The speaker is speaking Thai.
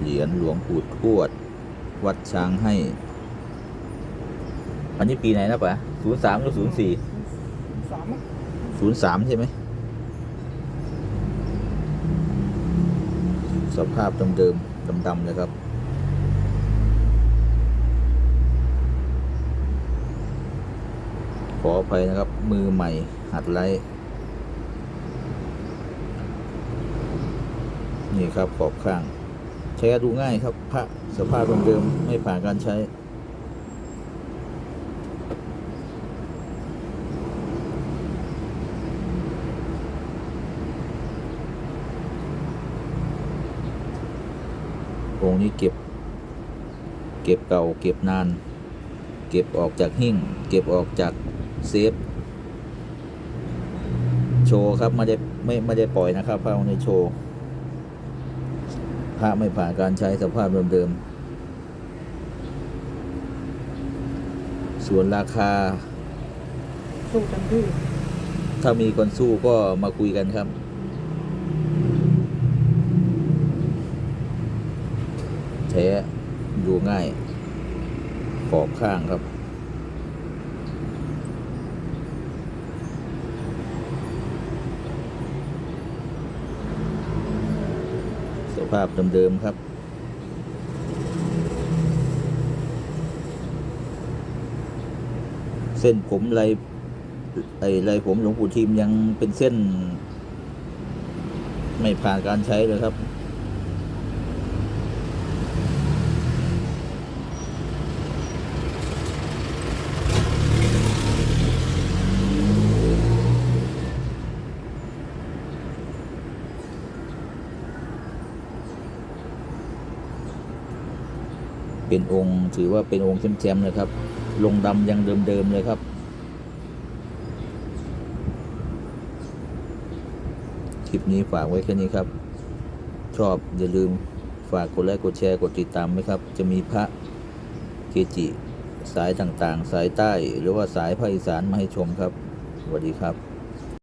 เหรียญหลวงปู่ทวด วัดช้างให้ อันนี้ปีไหนนะปะศูนย์สามหรือศูนย์สี่สามศูนย์สามใช่ไหม สภาพเดิมๆดำๆเลยครับขออภัยนะครับ มือใหม่ หัดไลนี่ครับขอบข้าง ใช้ดูง่ายครับ พระสภาพเดิมไม่ผ่านการใช้ องค์นี้เก็บ เก็บเก่าเก็บนาน เก็บออกจากหิ้งเก็บออกจากเซฟโชว์ครับไม่ได้ไม่ไม่ได้ปล่อยนะครับพระองค์นี้โชว์ พระไม่ผ่านการใช้สภาพเดิมๆ ส่วนราคา สู้เต็มที่ถ้ามีคนสู้ก็มาคุยกันครับ แท้ดูง่าย ขอบข้างครับ ส ภาพเดิมๆครับ เส้นผมไรไอ้ไรผมหลวงปู่ทิมยังเป็นเส้น ไม่ผ่านการใช้เลยครับ เป็นองค์ ถือว่าเป็นองค์แชมป์เลยครับ ลงดำยังเดิมๆเลยครับคลิปนี้ฝากไว้แค่นี้ครับ ชอบอย่าลืมฝากกดไลค์กดแชร์กดติดตามไหมครับ จะมีพระเกจิ สายต่างๆ สายใต้ หรือว่าสายภาคอีสานมาให้ชมครับสวัสดีครับ